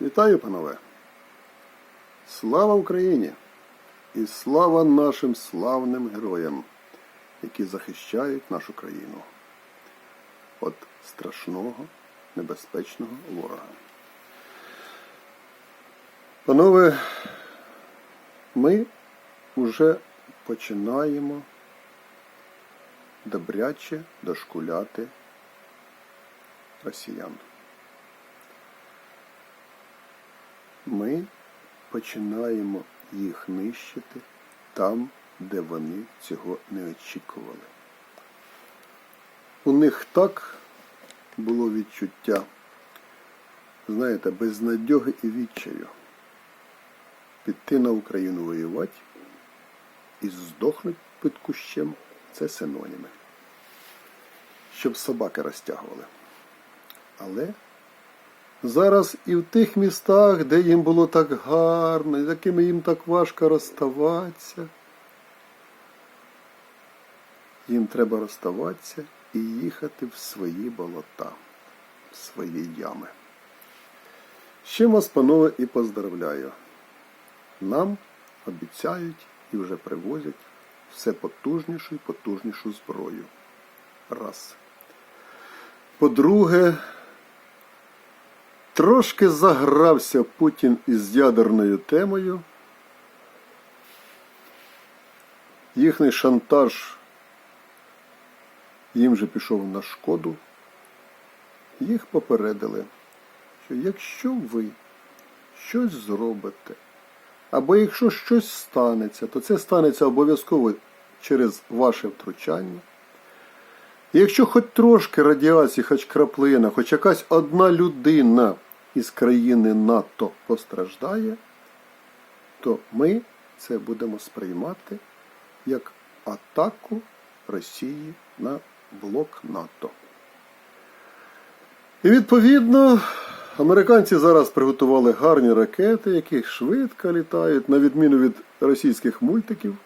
Вітаю, панове! Слава Україні! І слава нашим славним героям, які захищають нашу країну від страшного, небезпечного ворога. Панове, ми вже починаємо добряче дошкуляти росіян. Ми починаємо їх нищити там, де вони цього не очікували. У них так було відчуття, знаєте, безнадьоги і відчаю. Піти на Україну воювати і здохнуть під кущем це синоніми. Щоб собаки розтягували. Але Зараз і в тих містах, де їм було так гарно, з якими їм так важко розставатися, їм треба розставатися і їхати в свої болота, в свої ями. З вас, панове, і поздравляю. Нам обіцяють і вже привозять все потужнішу і потужнішу зброю. Раз. По-друге, Трошки загрався Путін із ядерною темою. Їхній шантаж їм же пішов на шкоду. Їх попередили, що якщо ви щось зробите, або якщо щось станеться, то це станеться обов'язково через ваше втручання. І якщо хоч трошки радіації, хоч краплина, хоч якась одна людина із країни НАТО постраждає, то ми це будемо сприймати як атаку Росії на блок НАТО. І відповідно американці зараз приготували гарні ракети, які швидко літають, на відміну від російських мультиків.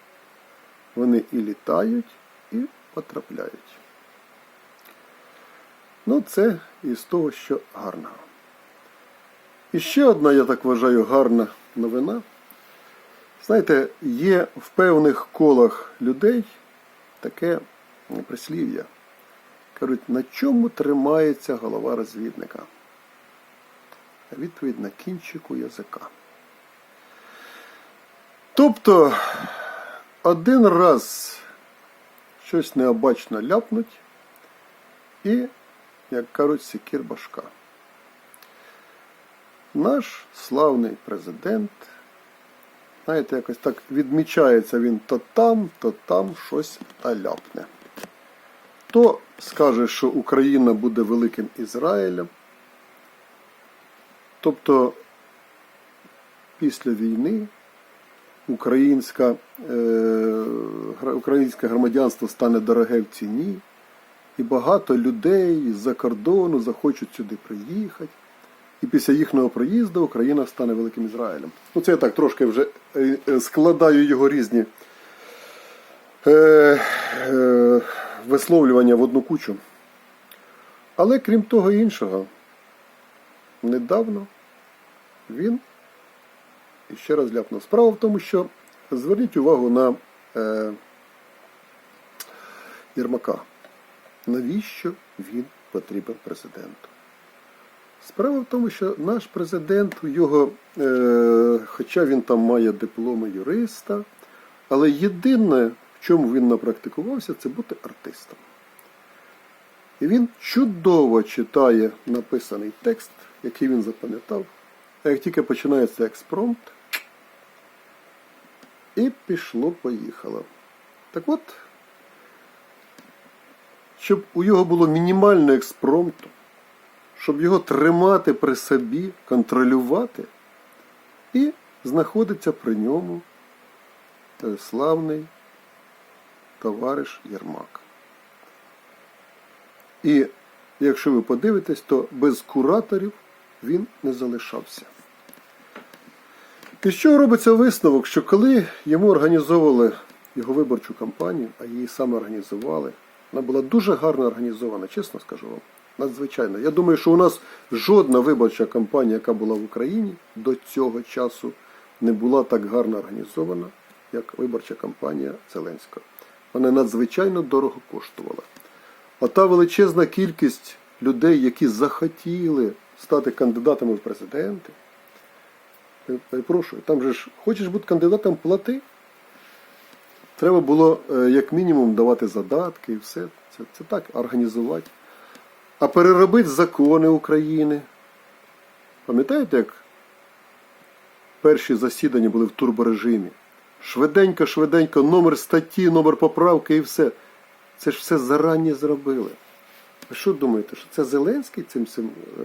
Вони і літають, і потрапляють. Ну, це із того, що гарного. І ще одна, я так вважаю, гарна новина. Знаєте, є в певних колах людей таке прислів'я. Кажуть, на чому тримається голова розвідника? Відповідь на кінчику язика. Тобто, один раз щось необачно ляпнуть і, як кажуть, секір башка. Наш славний президент, знаєте, якось так відмічається він то там, то там щось аляпне. То скаже, що Україна буде великим Ізраїлем. Тобто після війни українська, е, українське громадянство стане дороге в ціні, і багато людей з-за кордону захочуть сюди приїхати. І після їхнього приїзду Україна стане великим Ізраїлем. Ну, це я так трошки вже е, е, складаю його різні е, е, висловлювання в одну кучу. Але крім того іншого, недавно він ще раз ляпнув. Справа в тому, що зверніть увагу на е, Єрмака. Навіщо він потрібен президенту? Справа в тому, що наш президент, його, е, хоча він там має дипломи юриста, але єдине, в чому він напрактикувався, це бути артистом. І він чудово читає написаний текст, який він запам'ятав. А як тільки починається експромт, і пішло-поїхало. Так от, щоб у його було мінімально експромту, щоб його тримати при собі, контролювати, і знаходиться при ньому славний товариш Єрмак. І якщо ви подивитесь, то без кураторів він не залишався. І що робиться висновок, що коли йому організовували його виборчу кампанію, а її саме організували, вона була дуже гарно організована, чесно скажу вам. Надзвичайно. Я думаю, що у нас жодна виборча кампанія, яка була в Україні до цього часу, не була так гарно організована, як виборча кампанія Зеленського. Вона надзвичайно дорого коштувала. А та величезна кількість людей, які захотіли стати кандидатами в президенти, перепрошую, там же ж хочеш бути кандидатом, плати. Треба було е, як мінімум давати задатки і все. Це, це так, організувати. А переробити закони України. Пам'ятаєте, як перші засідання були в турборежимі? Швиденько, швиденько, номер статті, номер поправки і все. Це ж все зарані зробили. Ви що думаєте, що це Зеленський цим всім е,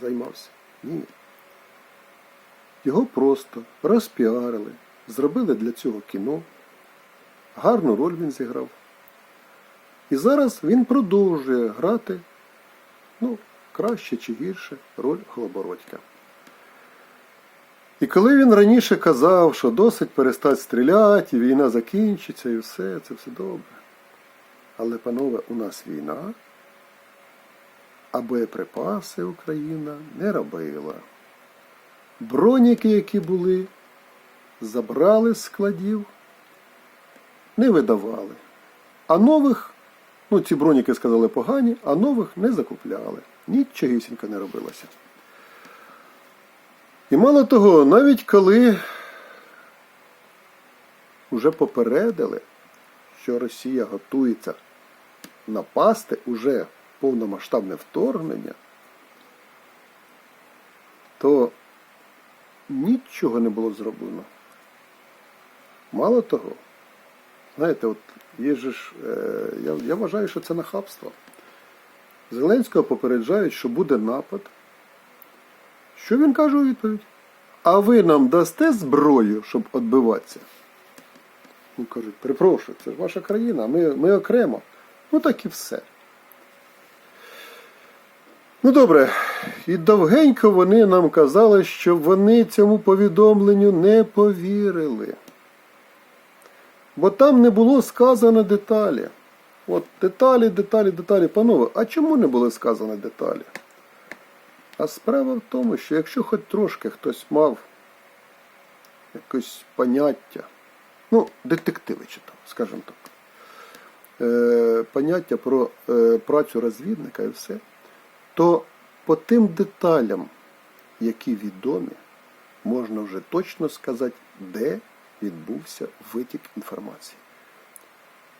займався? Ні. Його просто розпіарили, зробили для цього кіно. Гарну роль він зіграв. І зараз він продовжує грати, ну, краще чи гірше, роль Голобородька. І коли він раніше казав, що досить перестати стріляти, і війна закінчиться, і все, це все добре. Але, панове, у нас війна, а боєприпаси Україна не робила. Броніки, які були, забрали з складів, не видавали. А нових, ну ці броніки сказали погані, а нових не закупляли. Нічогісінько не робилося. І мало того, навіть коли вже попередили, що Росія готується напасти уже повномасштабне вторгнення, то нічого не було зроблено. Мало того, знаєте, от є ж, е, я, я вважаю, що це нахабство. Зеленського попереджають, що буде напад. Що він каже у відповідь? А ви нам дасте зброю, щоб відбиватися? Ну, кажуть, перепрошую, це ж ваша країна, ми, ми окремо. Ну так і все. Ну добре, і довгенько вони нам казали, що вони цьому повідомленню не повірили. Бо там не було сказано деталі. От деталі, деталі, деталі. Панове, а чому не були сказані деталі? А справа в тому, що якщо хоч трошки хтось мав якесь поняття, ну, детективи читав, скажімо так, е, поняття про е, працю розвідника і все, то по тим деталям, які відомі, можна вже точно сказати, де відбувся витік інформації.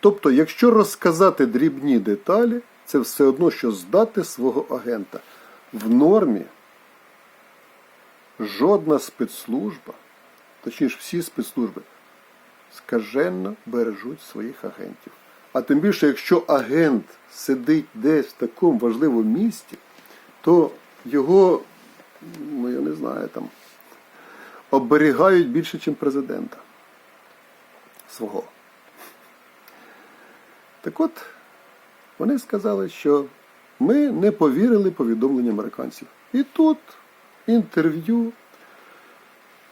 Тобто, якщо розказати дрібні деталі, це все одно, що здати свого агента. В нормі жодна спецслужба, точніше всі спецслужби, скаженно бережуть своїх агентів. А тим більше, якщо агент сидить десь в такому важливому місті, то його, ну я не знаю, там, оберігають більше, ніж президента свого. Так от, вони сказали, що ми не повірили повідомленням американців. І тут інтерв'ю.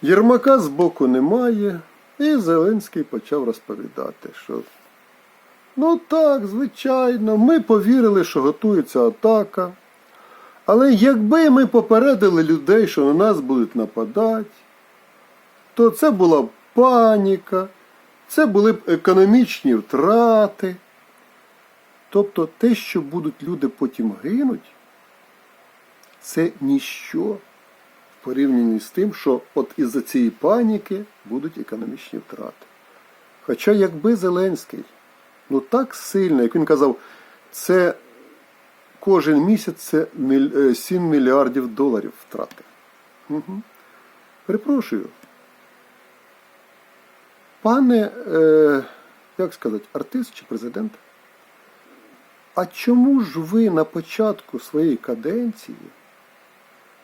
Єрмака збоку немає, і Зеленський почав розповідати, що ну так, звичайно, ми повірили, що готується атака. Але якби ми попередили людей, що на нас будуть нападати, то це була б паніка, це були б економічні втрати. Тобто те, що будуть люди потім гинуть, це ніщо в порівнянні з тим, що от із-за цієї паніки будуть економічні втрати. Хоча якби Зеленський, ну так сильно, як він казав, це кожен місяць це 7 мільярдів доларів втрати. Угу. Перепрошую. Пане, е, як сказати, артист чи президент? А чому ж ви на початку своєї каденції,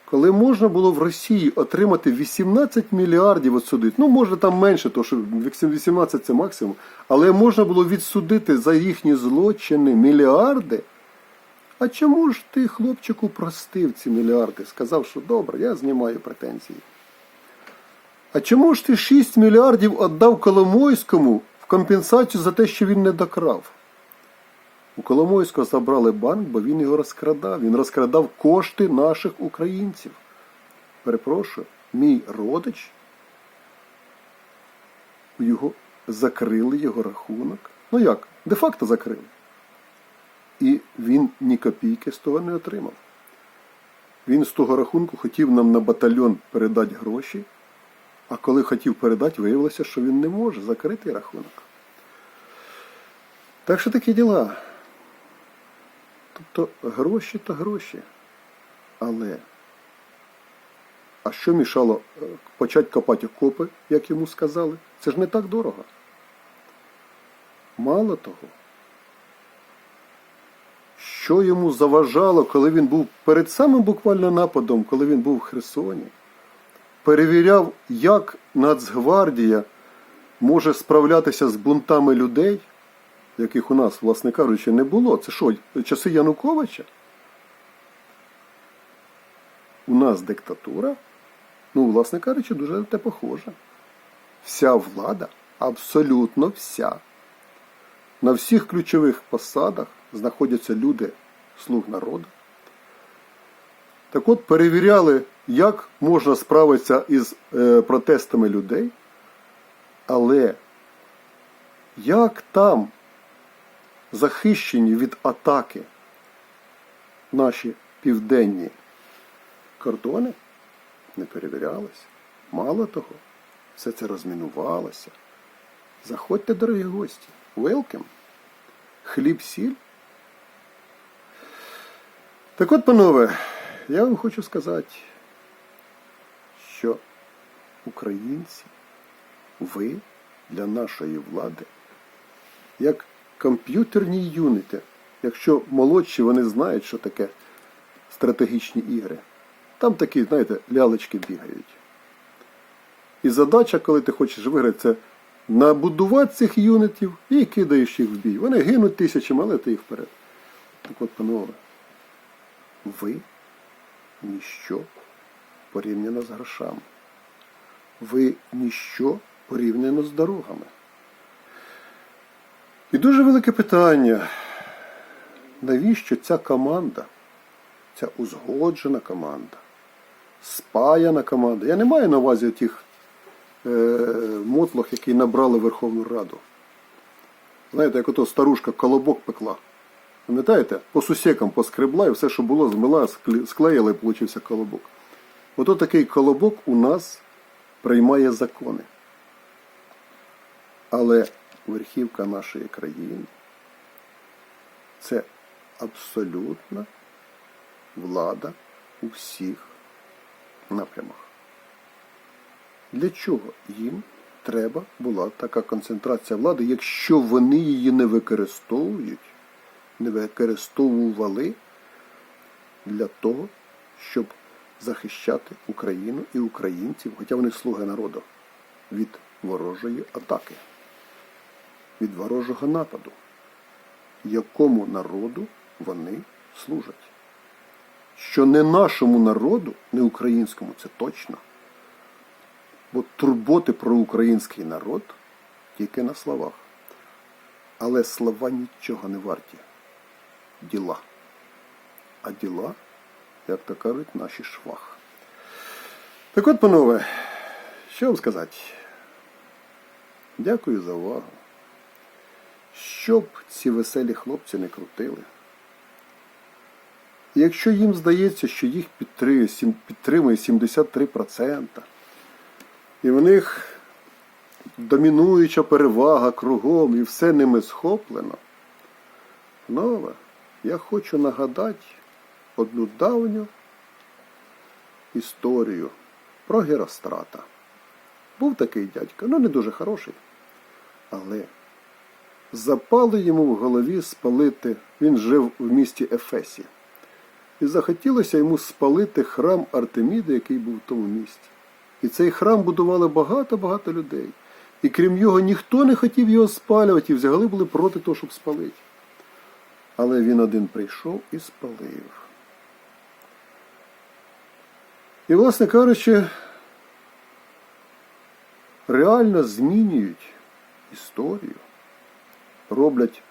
коли можна було в Росії отримати 18 мільярдів відсудити, ну може там менше, тому що 18 це максимум, але можна було відсудити за їхні злочини мільярди? А чому ж ти, хлопчику, простив ці мільярди? Сказав, що добре, я знімаю претензії. А чому ж ти 6 мільярдів віддав Коломойському в компенсацію за те, що він не докрав? У Коломойського забрали банк, бо він його розкрадав. Він розкрадав кошти наших українців. Перепрошую, мій родич, його закрили його рахунок. Ну як? Де-факто закрили. І він ні копійки з того не отримав. Він з того рахунку хотів нам на батальйон передати гроші, а коли хотів передати, виявилося, що він не може закрити рахунок. Так що такі діла. Тобто гроші то гроші. Але а що мішало е, почати копати окопи, як йому сказали? Це ж не так дорого. Мало того, що йому заважало, коли він був перед самим буквально нападом, коли він був в Херсоні, перевіряв, як Нацгвардія може справлятися з бунтами людей, яких у нас, власне кажучи, не було. Це що, часи Януковича? У нас диктатура, ну, власне кажучи, дуже на те похожа. Вся влада, абсолютно вся. На всіх ключових посадах знаходяться люди слуг народу. Так от перевіряли, як можна справитися із е, протестами людей, але як там захищені від атаки наші південні кордони не перевірялися. Мало того, все це розмінувалося. Заходьте, дорогі гості. Welcome. Хліб, сіль. Так от, панове, я вам хочу сказати, українці, ви для нашої влади, як комп'ютерні юніти, якщо молодші вони знають, що таке стратегічні ігри, там такі, знаєте, лялечки бігають. І задача, коли ти хочеш виграти, це набудувати цих юнітів і кидаєш їх в бій. Вони гинуть тисячами, але ти їх вперед. Так от, панове, ви ніщо порівняно з грошами. Ви ніщо порівняно з дорогами. І дуже велике питання, навіщо ця команда, ця узгоджена команда, спаяна команда. Я не маю на увазі тих е, мотлох, які набрали Верховну Раду. Знаєте, як ото старушка колобок пекла. Пам'ятаєте? По сусекам поскребла і все, що було, змила, склеїла і получився колобок. Ото такий колобок у нас приймає закони. Але верхівка нашої країни це абсолютна влада у всіх напрямах. Для чого їм треба була така концентрація влади, якщо вони її не використовують, не використовували для того, щоб захищати Україну і українців, хоча вони слуги народу, від ворожої атаки, від ворожого нападу, якому народу вони служать. Що не нашому народу, не українському, це точно. Бо турботи про український народ тільки на словах. Але слова нічого не варті. Діла. А діла, як то кажуть, наші швах. Так от, панове, що вам сказати? Дякую за увагу. Щоб ці веселі хлопці не крутили. Якщо їм здається, що їх підтримує підтримує 73%, і в них домінуюча перевага кругом, і все ними схоплено, нове, я хочу нагадати одну давню історію про Герострата. Був такий дядько, ну не дуже хороший, але запали йому в голові спалити, він жив в місті Ефесі. І захотілося йому спалити храм Артеміди, який був в тому місті. І цей храм будували багато-багато людей. І крім його, ніхто не хотів його спалювати, і взагалі були проти того, щоб спалити. Але він один прийшов і спалив. І, власне кажучи, реально змінюють історію, роблять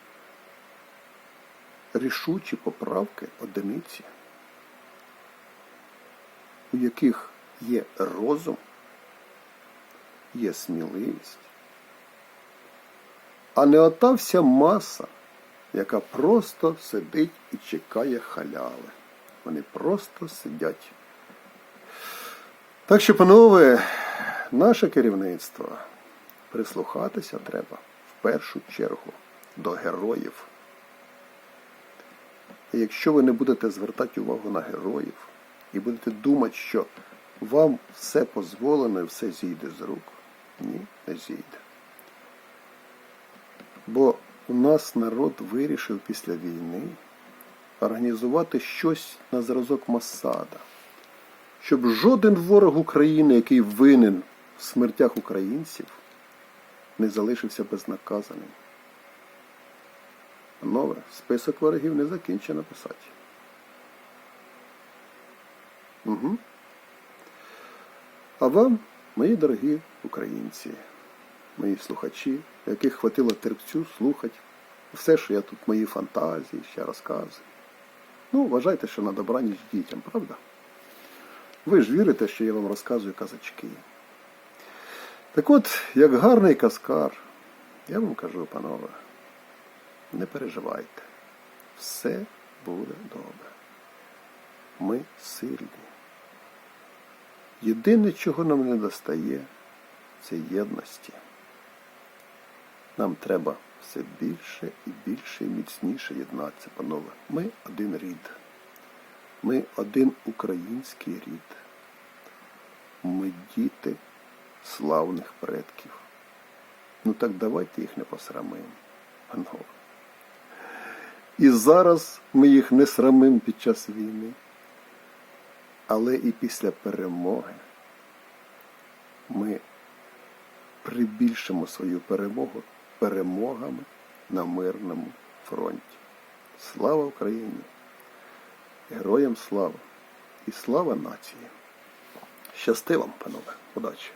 рішучі поправки одиниці, у яких є розум, є сміливість, а не ота вся маса, яка просто сидить і чекає халяви. Вони просто сидять. Так що, панове, наше керівництво прислухатися треба в першу чергу до героїв. І якщо ви не будете звертати увагу на героїв і будете думати, що вам все дозволено і все зійде з рук, ні, не зійде. Бо у нас народ вирішив після війни організувати щось на зразок Масада, щоб жоден ворог України, який винен в смертях українців, не залишився безнаказаним. Нове, список ворогів не закінчено писати. Угу. А вам, мої дорогі українці, мої слухачі, яких хватило терпцю слухати все, що я тут мої фантазії ще розказую. Ну, вважайте, що на добраніч дітям, правда? Ви ж вірите, що я вам розказую казачки. Так от, як гарний каскар, я вам кажу, панове, не переживайте. Все буде добре. Ми сильні. Єдине, чого нам не достає, це єдності. Нам треба все більше і більше і міцніше єднатися, панове. Ми один рід. Ми один український рід. Ми діти славних предків. Ну так давайте їх не посрамимо, панове. І зараз ми їх не срамимо під час війни, але і після перемоги ми прибільшимо свою перемогу перемогами на мирному фронті. Слава Україні! Героям слава і слава нації! Щасти вам, панове! Удачі!